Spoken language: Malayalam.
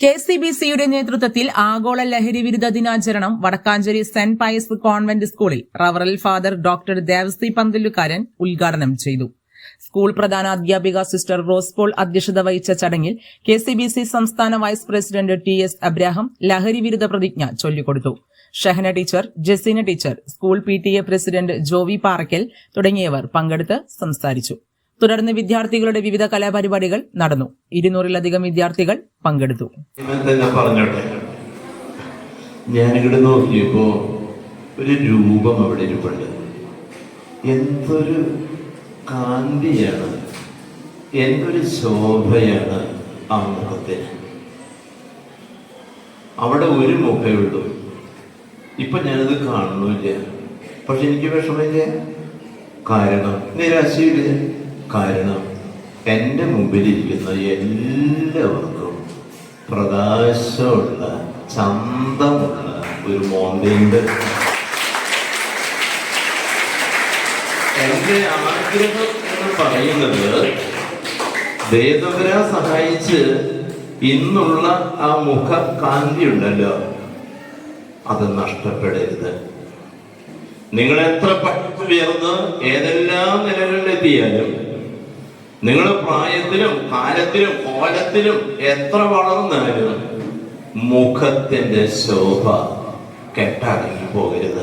കെ സി ബി സിയുടെ നേതൃത്വത്തിൽ ആഗോള ലഹരി വിരുദ്ധ ദിനാചരണം വടക്കാഞ്ചേരി സെന്റ് പയസ് കോൺവെന്റ് സ്കൂളിൽ റവറൽ ഫാദർ ഡോക്ടർ ദേവസി പന്തലുകാരൻ ഉദ്ഘാടനം ചെയ്തു. സ്കൂൾ പ്രധാന അധ്യാപിക സിസ്റ്റർ റോസ് പോൾ അധ്യക്ഷത വഹിച്ച ചടങ്ങിൽ കെ സി ബി സി സംസ്ഥാന vice president T S Abraham ലഹരി വിരുദ്ധ പ്രതിജ്ഞ ചൊല്ലിക്കൊടുത്തു. Shahana teacher Jaseena teacher school P T A president Jovi Parakkal തുടങ്ങിയവർ പങ്കെടുത്ത് സംസാരിച്ചു. തുടർന്ന് വിദ്യാർത്ഥികളുടെ വിവിധ കലാപരിപാടികൾ നടന്നു. ഇരുന്നൂറിലധികം വിദ്യാർത്ഥികൾ പങ്കെടുത്തു. ഞാനിവിടെ നോക്കിയപ്പോ ഒരു രൂപം അവിടെ ഇരിപ്പുണ്ട്. എന്തൊരു കാന്തിയാണ് എന്തൊരു ശോഭയാണ് ആ മുഖത്തിന് അവിടെ ഒരു മുഖേ ഉള്ളൂ. ഇപ്പൊ ഞാനത് കാണുന്നില്ല പക്ഷെ എനിക്ക് വിഷമില്ല. കാരണം നിരാശയില്ല. കാരണം എന്റെ മുമ്പിലിരിക്കുന്ന എല്ലാവർക്കും പ്രകാശമുള്ള ചന്തമുള്ള ഒരു മോന്തയുണ്ട്. എന്റെ ആഗ്രഹം എന്ന് പറയുന്നത് ദേവതവരെ സഹായിച്ച് ഇന്നുള്ള ആ മുഖ കാന്തി ഉണ്ടല്ലോ അത് നഷ്ടപ്പെടരുത്. നിങ്ങൾ എത്ര പഠിച്ചുയർന്ന് ഏതെല്ലാം നിലകളിലെത്തിയാലും നിങ്ങൾ പ്രായത്തിലും കാലത്തിലും കോലത്തിലും എത്ര വളർന്നാലും മുഖത്തിന്റെ ശോഭ കെട്ടടങ്ങി പോകരുത്